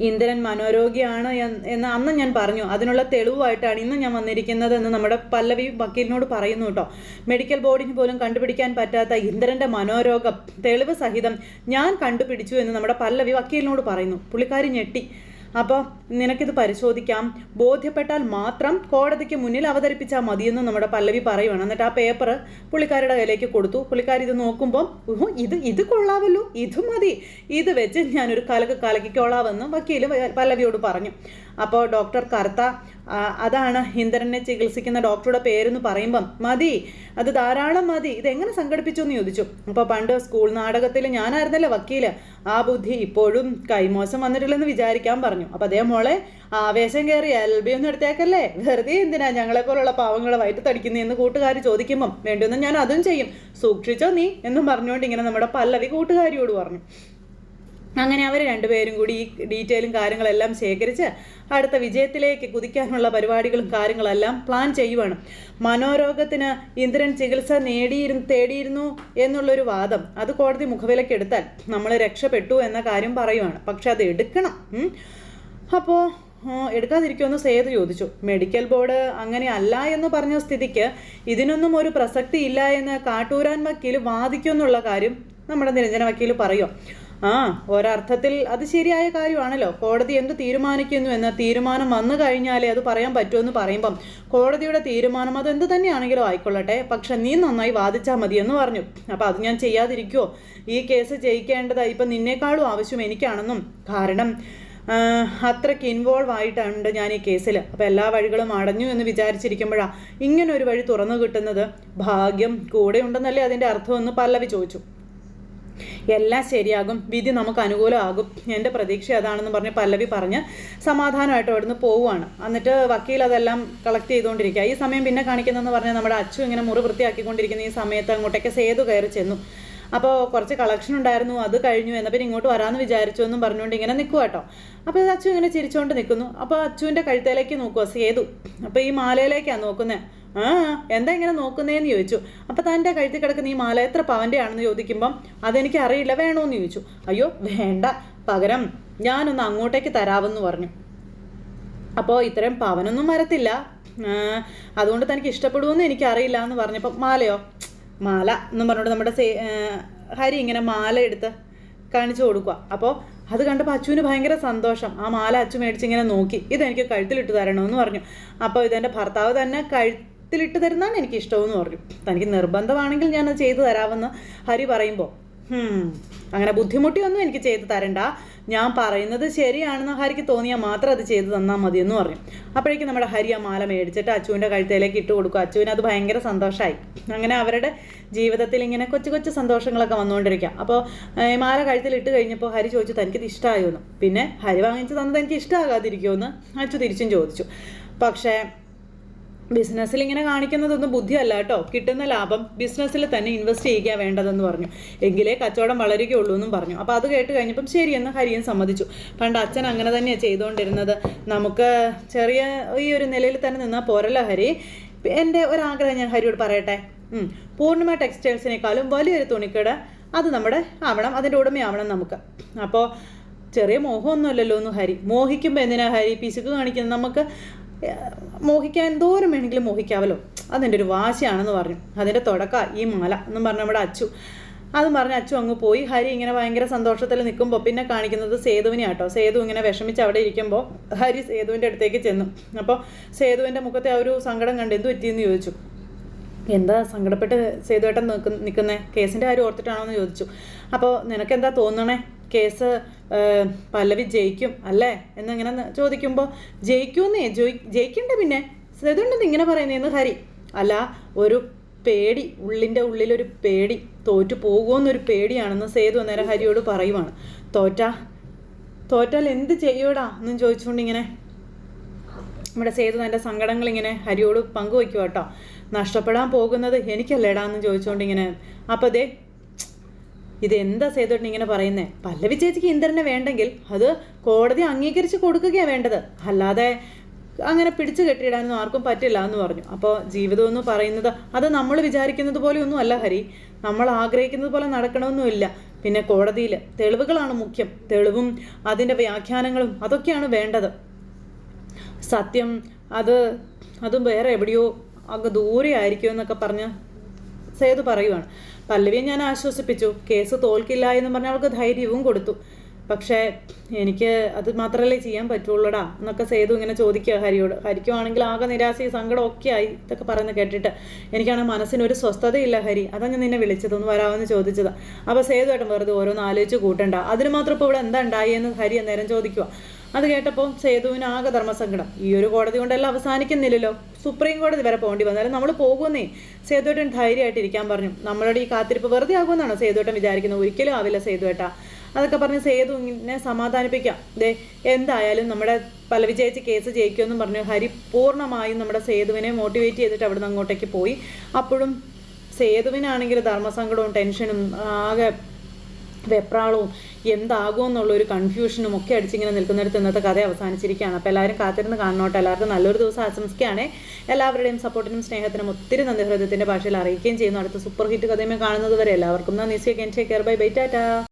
ഇന്ദ്രൻ മനോരോഗിയാണ് എന്ന് അന്ന് ഞാൻ പറഞ്ഞു. അതിനുള്ള തെളിവുമായിട്ടാണ് ഇന്ന് ഞാൻ വന്നിരിക്കുന്നത് എന്ന് നമ്മുടെ പല്ലവി വക്കീലിനോട് പറയുന്നു കേട്ടോ. മെഡിക്കൽ ബോർഡിന് പോലും കണ്ടുപിടിക്കാൻ പറ്റാത്ത ഇന്ദ്രന്റെ മനോരോഗം തെളിവ് സഹിതം ഞാൻ കണ്ടുപിടിച്ചു എന്ന് നമ്മുടെ പല്ലവി വക്കീലിനോട് പറയുന്നു. പുള്ളിക്കാരി ഞെട്ടി. അപ്പോൾ നിനക്കിത് പരിശോധിക്കാം. ബോധ്യപ്പെട്ടാൽ മാത്രം കോടതിക്ക് മുന്നിൽ അവതരിപ്പിച്ചാൽ മതിയെന്ന് നമ്മുടെ പല്ലവി പറയുവാണ്. എന്നിട്ട് ആ പേപ്പർ പുള്ളിക്കാരുടെ കയ്യിലേക്ക് കൊടുത്തു. പുള്ളിക്കാരി ഇത് നോക്കുമ്പോൾ ഇത് ഇത് കൊള്ളാമല്ലോ ഇത് മതി. ഇത് വെച്ച് ഞാനൊരു കലക്ക് കലക്കിക്കൊള്ളാവെന്ന് വക്കീൽ പല്ലവിയോട് പറഞ്ഞു. അപ്പോൾ ഡോക്ടർ കർത്ത അതാണ് ഇന്ദ്രനെ ചികിത്സിക്കുന്ന ഡോക്ടറുടെ പേരെന്ന് പറയുമ്പം മതി അത് ധാരാളം മതി ഇതെങ്ങനെ സംഘടിപ്പിച്ചു? എന്ന് ചോദിച്ചു. അപ്പോൾ പണ്ട് സ്കൂൾ നാടകത്തിൽ ഞാനായിരുന്നല്ലോ വക്കീൽ ആ ബുദ്ധി ഇപ്പോഴും കൈമോശം വന്നിട്ടില്ലെന്ന് വിചാരിക്കാൻ പറഞ്ഞു. അപ്പോൾ അതേ മോളെ ആവേശം കയറി എൽ ബി ഒന്നും എടുത്തേക്കല്ലേ? വെറുതെ എന്തിനാ ഞങ്ങളെ പോലുള്ള പാവങ്ങളെ വയറ്റ് തടിക്കുന്നതെന്ന് കൂട്ടുകാർ ചോദിക്കുമ്പം വേണ്ടിയൊന്നും ഞാൻ അതും ചെയ്യും. സൂക്ഷിച്ചോ നീ? എന്നും പറഞ്ഞുകൊണ്ട് ഇങ്ങനെ നമ്മുടെ പല്ലവി കൂട്ടുകാരിയോട് പറഞ്ഞു. അങ്ങനെ അവർ രണ്ടുപേരും കൂടി ഈ ഡീറ്റെയിലും കാര്യങ്ങളെല്ലാം ശേഖരിച്ച് അടുത്ത വിജയത്തിലേക്ക് കുതിക്കാനുള്ള പരിപാടികളും കാര്യങ്ങളെല്ലാം പ്ലാൻ ചെയ്യുവാണ്. മനോരോഗത്തിന് ഇന്ദ്രൻ ചികിത്സ നേടിയിരുന്നു തേടിയിരുന്നു എന്നുള്ളൊരു വാദം അത് കോടതി മുഖവിലക്കെടുത്താൽ നമ്മൾ രക്ഷപ്പെട്ടു എന്ന കാര്യം പറയുവാണ്. പക്ഷെ അത് എടുക്കണം. അപ്പോൾ എടുക്കാതിരിക്കുമെന്ന് സേതു ചോദിച്ചു. മെഡിക്കൽ ബോർഡ് അങ്ങനെ അല്ല എന്ന് പറഞ്ഞ സ്ഥിതിക്ക് ഇതിനൊന്നും ഒരു പ്രസക്തി ഇല്ല എന്ന് കാട്ടൂരാൻ വക്കീൽ വാദിക്കുമെന്നുള്ള കാര്യം നമ്മുടെ നിരഞ്ജന വക്കീൽ പറയും. ആ ഒരർത്ഥത്തിൽ അത് ശരിയായ കാര്യമാണല്ലോ. കോടതി എന്ത് തീരുമാനിക്കുന്നു എന്ന് തീരുമാനം വന്നു കഴിഞ്ഞാലേ അത് പറയാൻ പറ്റുമെന്ന് പറയുമ്പം കോടതിയുടെ തീരുമാനം അത് എന്ത് തന്നെയാണെങ്കിലും ആയിക്കൊള്ളട്ടെ. പക്ഷെ നീ നന്നായി വാദിച്ചാൽ മതി എന്ന് പറഞ്ഞു. അപ്പം അത് ഞാൻ ചെയ്യാതിരിക്കുമോ ഈ കേസ് ജയിക്കേണ്ടത് ഇപ്പം നിന്നേക്കാളും ആവശ്യം എനിക്കാണെന്നും. കാരണം അത്രയ്ക്ക് ഇൻവോൾവ് ആയിട്ടുണ്ട് ഞാൻ ഈ കേസിൽ അപ്പോൾ എല്ലാ വഴികളും അടഞ്ഞു എന്ന് വിചാരിച്ചിരിക്കുമ്പോഴാണ് ഇങ്ങനൊരു വഴി തുറന്നു കിട്ടുന്നത്. ഭാഗ്യം കൂടെ ഉണ്ടെന്നല്ലേ അതിന്റെ അർത്ഥമെന്ന് പല്ലവി ചോദിച്ചു. എല്ലാം ശരിയാകും വിധി നമുക്ക് അനുകൂലമാകും. എന്റെ പ്രതീക്ഷ അതാണെന്ന് പറഞ്ഞ് പല്ലവി പറഞ്ഞ് സമാധാനമായിട്ട് അവിടുന്ന് പോവുകയാണ്. എന്നിട്ട് വക്കീൽ അതെല്ലാം കളക്ട് ചെയ്തുകൊണ്ടിരിക്കുക. ഈ സമയം പിന്നെ കാണിക്കുന്നതെന്ന് പറഞ്ഞാൽ നമ്മുടെ അച്ചു ഇങ്ങനെ മുറി വൃത്തിയാക്കിക്കൊണ്ടിരിക്കുന്ന ഈ സമയത്ത് അങ്ങോട്ടേക്ക് സേതു കയറി ചെന്നു. അപ്പോൾ കുറച്ച് കളക്ഷൻ ഉണ്ടായിരുന്നു അത് കഴിഞ്ഞു. എന്നാൽ പിന്നെ ഇങ്ങോട്ട് വരാമെന്ന് വിചാരിച്ചു എന്നും പറഞ്ഞുകൊണ്ട് ഇങ്ങനെ നിൽക്കുക കേട്ടോ. അപ്പോൾ അച്ചു ഇങ്ങനെ ചിരിച്ചുകൊണ്ട് നിൽക്കുന്നു. അപ്പോൾ അച്ചുവിന്റെ കഴുത്തേലേക്ക് നോക്കുക സേതു. അപ്പോൾ ഈ മാലയിലേക്കാണ് നോക്കുന്നത്. ആ എന്താ ഇങ്ങനെ നോക്കുന്നതെന്ന് ചോദിച്ചു. അപ്പോൾ തന്റെ കഴുത്തിൽ കിടക്കുന്ന ഈ മാല എത്ര പവന്റെ ആണെന്ന് ചോദിക്കുമ്പം അതെനിക്ക് അറിയില്ല വേണോന്ന് ചോദിച്ചു. അയ്യോ വേണ്ട പകരം ഞാനൊന്ന് അങ്ങോട്ടേക്ക് തരാമെന്ന് പറഞ്ഞു. അപ്പോൾ ഇത്രയും പവനൊന്നും വരത്തില്ല. അതുകൊണ്ട് തനിക്ക് ഇഷ്ടപ്പെടുമെന്ന് എനിക്കറിയില്ല എന്ന് പറഞ്ഞപ്പോൾ മാലയോ? മാല എന്നും പറഞ്ഞുകൊണ്ട് നമ്മുടെ സേ ഹരി ഇങ്ങനെ മാല എടുത്ത് കാണിച്ചു കൊടുക്കുക അപ്പോൾ അത് കണ്ടപ്പോൾ അച്ചുവിന് ഭയങ്കര സന്തോഷം. ആ മാല അച്ചു മേടിച്ച് ഇങ്ങനെ നോക്കി. ഇതെനിക്ക് കഴുത്തിലിട്ട് തരണമെന്ന് പറഞ്ഞു. അപ്പോൾ ഇതെന്റെ ഭർത്താവ് തന്നെ കഴുത്തിലിട്ട് തരുന്നതാണ് എനിക്ക് ഇഷ്ടമെന്ന് പറഞ്ഞു. തനിക്ക് നിർബന്ധമാണെങ്കിൽ ഞാൻ അത് ചെയ്തു തരാമെന്ന് ഹരി പറയുമ്പോൾ അങ്ങനെ ബുദ്ധിമുട്ടിയൊന്നും എനിക്ക് ചെയ്തു തരണ്ട. ഞാൻ പറയുന്നത് ശരിയാണെന്ന് ഹരിക്ക് തോന്നിയാൽ മാത്രം അത് ചെയ്തു തന്നാൽ മതി എന്ന് പറഞ്ഞു. അപ്പോഴേക്കും നമ്മുടെ ഹരി ആ മാല മേടിച്ചിട്ട് അച്ചുവിന്റെ കഴുത്തേലേക്ക് ഇട്ട് കൊടുക്കും. അച്ചുവിന് അത് ഭയങ്കര സന്തോഷമായി അങ്ങനെ അവരുടെ ജീവിതത്തിൽ ഇങ്ങനെ കൊച്ചു കൊച്ചു സന്തോഷങ്ങളൊക്കെ വന്നുകൊണ്ടിരിക്കുക അപ്പോൾ മാല കഴുത്തിൽ ഇട്ട് കഴിഞ്ഞപ്പോൾ ഹരി ചോദിച്ചു തനിക്കിത് ഇഷ്ടമായോ എന്ന് പിന്നെ ഹരി വാങ്ങിച്ച് തന്നത് എനിക്ക് ഇഷ്ടമാകാതിരിക്കുമോ എന്ന് അച്ചു തിരിച്ചും ചോദിച്ചു. പക്ഷേ ബിസിനസ്സിൽ ഇങ്ങനെ കാണിക്കുന്നതൊന്നും ബുദ്ധിയല്ല കേട്ടോ. കിട്ടുന്ന ലാഭം ബിസിനസ്സിൽ തന്നെ ഇൻവെസ്റ്റ് ചെയ്യുക വേണ്ടതെന്ന് പറഞ്ഞു. എങ്കിലേ കച്ചവടം വളരുകയുള്ളൂ എന്നും പറഞ്ഞു. അപ്പോൾ അത് കേട്ട് കഴിഞ്ഞപ്പം ശരിയെന്ന് ഹരിയൻ സമ്മതിച്ചു. പണ്ട് അച്ഛൻ അങ്ങനെ തന്നെയാണ് ചെയ്തുകൊണ്ടിരുന്നത് നമുക്ക് ചെറിയ ഈ ഒരു നിലയിൽ തന്നെ നിന്നാൽ പോരല്ലോ ഹരി. എന്റെ ഒരാഗ്രഹം ഞാൻ ഹരിയോട് പറയട്ടെ. പൂർണിമ ടെക്സ്റ്റൈൽസിനേക്കാളും വലിയൊരു തുണിക്കട അത് നമ്മുടെ ആവണം അതിന്റെ ഉടമയാവണം നമുക്ക്. അപ്പോൾ ചെറിയ മോഹമൊന്നുമല്ലല്ലോ ഒന്ന് ഹരി. മോഹിക്കുമ്പോൾ എന്തിനാ ഹരി? പിശുക്ക് കാണിക്കുന്നത് നമുക്ക് മോഹിക്കാൻ എന്തോരം വേണമെങ്കിലും മോഹിക്കാവല്ലോ. അതെന്റെ ഒരു വാശിയാണെന്ന് പറഞ്ഞു. അതിന്റെ തുടക്ക ഈ മാല എന്നും പറഞ്ഞ നമ്മുടെ അച്ചു. അതും പറഞ്ഞ് അച്ചു അങ്ങ് പോയി. ഹരി ഇങ്ങനെ ഭയങ്കര സന്തോഷത്തിൽ നിൽക്കുമ്പോൾ പിന്നെ കാണിക്കുന്നത് സേതുവിനെ ആട്ടോ സേതു ഇങ്ങനെ വിഷമിച്ച് അവിടെ ഇരിക്കുമ്പോൾ ഹരി സേതുവിന്റെ അടുത്തേക്ക് ചെന്നു. അപ്പോൾ സേതുവിന്റെ മുഖത്തെ ആ ഒരു സങ്കടം കണ്ട് എന്ത് പറ്റിയെന്ന് ചോദിച്ചു. എന്താ സങ്കടപ്പെട്ട് സേതുവേട്ടൻ നിൽക്കുന്നേ? കേസിന്റെ കാര്യം ഓർത്തിട്ടാണോ എന്ന് ചോദിച്ചു. അപ്പോൾ നിനക്കെന്താ തോന്നണേ? കേസ് പല്ലവി ജയിക്കും അല്ലേ? എന്നിങ്ങനെ ചോദിക്കുമ്പോൾ ജയിക്കുമെന്നേ ജോയി ജയിക്കണ്ടേ പിന്നെ? ഇതുണ്ടെന്ന് ഇങ്ങനെ പറയുന്നതെന്ന് ഹരി അല്ല ഒരു പേടി ഉള്ളിന്റെ ഉള്ളിലൊരു പേടി തോറ്റു പോകുമെന്നൊരു പേടിയാണെന്ന് സേതു അന്നേരം ഹരിയോട് പറയുവാണ്. തോറ്റാ? തോറ്റാൽ എന്ത് ചെയ്യൂടാ എന്നും ചോദിച്ചുകൊണ്ട് ഇങ്ങനെ നമ്മുടെ സേതു തന്റെ സങ്കടങ്ങൾ ഇങ്ങനെ ഹരിയോട് പങ്കുവയ്ക്കുക കേട്ടോ നഷ്ടപ്പെടാൻ പോകുന്നത് എനിക്കല്ലേടാ? എന്ന് ചോദിച്ചുകൊണ്ട് ഇങ്ങനെ അപ്പോൾ ദേ ഇത് എന്താ സേതുവേട്ടൻ ഇങ്ങനെ പറയുന്നേ? പല്ലവി ചേച്ചിക്ക് ഇന്ദ്രനെ വേണ്ടെങ്കിൽ അത് കോടതി അംഗീകരിച്ച് കൊടുക്കുകയാണ് വേണ്ടത്. അല്ലാതെ അങ്ങനെ പിടിച്ചു കെട്ടിയിടാനൊന്നും ആർക്കും പറ്റില്ല എന്ന് പറഞ്ഞു. അപ്പോൾ ജീവിതം എന്ന് പറയുന്നത് അത് നമ്മൾ വിചാരിക്കുന്നത് പോലെ ഒന്നും അല്ല ഹരി. നമ്മൾ ആഗ്രഹിക്കുന്നത് പോലെ നടക്കണമെന്നുമില്ല പിന്നെ കോടതിയിൽ തെളിവുകളാണ് മുഖ്യം. തെളിവും അതിന്റെ വ്യാഖ്യാനങ്ങളും അതൊക്കെയാണ് വേണ്ടത്. സത്യം അത് അതും വേറെ എവിടെയോ അങ്ങ് ദൂരെ ആയിരിക്കും എന്നൊക്കെ പറഞ്ഞ് സേതു പറയുവാണ്. പല്ലവിയെ ഞാൻ ആശ്വസിപ്പിച്ചു. കേസ് തോൽക്കില്ല എന്ന് പറഞ്ഞ് അവൾക്ക് ധൈര്യവും കൊടുത്തു. പക്ഷേ എനിക്ക് അത് മാത്രമല്ലേ ചെയ്യാൻ പറ്റുള്ളൂടാ എന്നൊക്കെ സേതു ഇങ്ങനെ ചോദിക്കുക ഹരിയോട്. ഹരിക്കുവാണെങ്കിൽ ആകെ നിരാശയും സങ്കടം ഒക്കെ ആയി ഇതൊക്കെ പറയുന്നത് കേട്ടിട്ട് എനിക്കാണ് മനസ്സിനൊരു സ്വസ്ഥതയില്ല ഹരി. അതാ ഞാൻ നിന്നെ വിളിച്ചത് ഒന്ന് വരാമെന്ന് ചോദിച്ചത്. അപ്പോൾ സേതുവായിട്ടും വെറുതെ ഓരോന്ന് ആലോചിച്ച് കൂട്ടണ്ട. അതിന് മാത്രം ഇപ്പോൾ ഇവിടെ എന്താ ഉണ്ടായി എന്ന് ഹരി അന്നേരം ചോദിക്കുക അത് കേട്ടപ്പോൾ സേതുവിന് ആകെ ധർമ്മസങ്കടം. ഈ ഒരു കോടതി കൊണ്ടെല്ലാം അവസാനിക്കുന്നില്ലല്ലോ. സുപ്രീം കോടതി വരെ പോകേണ്ടി വന്നാലും നമ്മൾ പോകുന്നേ. സേതുവേട്ടൻ ധൈര്യമായിട്ട് ഇരിക്കാൻ പറഞ്ഞു. നമ്മളുടെ ഈ കാത്തിരിപ്പ് വെറുതെ ആകുമെന്നാണോ സേതുവേട്ടൻ വിചാരിക്കുന്നത്? ഒരിക്കലും ആവില്ല സേതുവേട്ട. അതൊക്കെ പറഞ്ഞ് സേതു ഇങ്ങനെ സമാധാനിപ്പിക്കാം. ദേ എന്തായാലും നമ്മുടെ പല ചേച്ചി കേസ് ജയിക്കുമെന്നും പറഞ്ഞു ഹരി പൂർണമായും നമ്മുടെ സേതുവിനെ മോട്ടിവേറ്റ് ചെയ്തിട്ട് അവിടുന്ന് അങ്ങോട്ടേക്ക് പോയി. അപ്പോഴും സേതുവിനാണെങ്കിൽ ധർമ്മസങ്കടവും ടെൻഷനും ആകെ വെപ്രാളവും എന്താകും എന്നുള്ള ഒരു കൺഫ്യൂഷനും ഒക്കെ അടിച്ചിങ്ങനെ നിൽക്കുന്നിടത്ത് ഇന്നത്തെ കഥ അവസാനിച്ചിരിക്കുകയാണ്. അപ്പോൾ എല്ലാവരും കാത്തിരുന്ന് കാണണോട്ടെ. എല്ലാവർക്കും നല്ലൊരു ദിവസം ആശംസിക്കുകയാണ്. എല്ലാവരുടെയും സപ്പോർട്ടിനും സ്നേഹത്തിനും ഒത്തിരി നന്ദി ഹൃദയത്തിന്റെ ഭാഷയിൽ അറിയിക്കുകയും ചെയ്യുന്നു. അടുത്ത സൂപ്പർ ഹിറ്റ് കഥയുമേ കാണുന്നത് വരെ എല്ലാവർക്കും നന്ദി. See take care bye bye tata